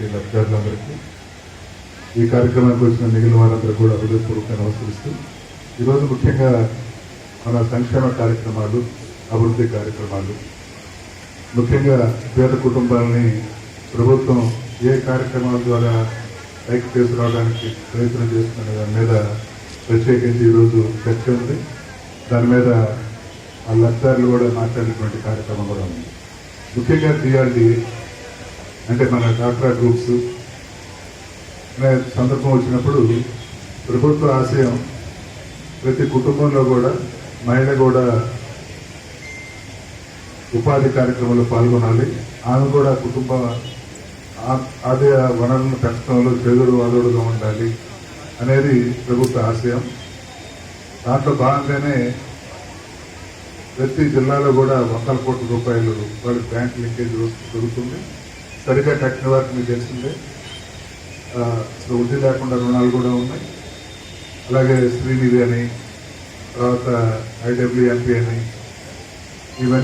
Committee లబ్ధిదారులందరికీ ఈ కార్యక్రమానికి వచ్చిన మిగిలిన వారందరూ కూడా హృదయపూర్వకంగా నమస్కరిస్తూ ఈరోజు ముఖ్యంగా మన సంక్షేమ కార్యక్రమాలు అభివృద్ధి కార్యక్రమాలు ముఖ్యంగా పేద కుటుంబాలని ప్రభుత్వం ఏ కార్యక్రమాల ద్వారా పైకి తీసుకురావడానికి ప్రయత్నం చేస్తున్న దాని మీద ప్రత్యేకించి ఈరోజు చర్చ ఉంది. దాని మీద ఆ లబ్ధారులు కూడా మాట్లాడినటువంటి కార్యక్రమం కూడా ఉంది. ముఖ్యంగా డిఆర్డీ అంటే మన డాక్టర్ గ్రూప్స్. అనే సందర్భం వచ్చినప్పుడు ప్రభుత్వ ఆశయం ప్రతి కుటుంబంలో కూడా మహిళ కూడా ఉపాధి కార్యక్రమంలో పాల్గొనాలి. ఆమె కూడా కుటుంబ ఆదాయ వనరులను పెంచడంలో చేదుడు వాదోడుగా ఉండాలి అనేది ప్రభుత్వ ఆశయం. దాంట్లో భాగంగానే ప్రతి జిల్లాలో కూడా వందల కోట్ల రూపాయలు వాళ్ళ బ్యాంక్ లింకేజ్ జరుగుతుంది. సరిగ్గా కట్టిన వారికి మీకు తెలిసిందే వృద్ధి లేకుండా రుణాలు కూడా ఉన్నాయి. అలాగే శ్రీనిధి అని తర్వాత ఐడబ్ల్యూఎంపీ అని ఇవన్నీ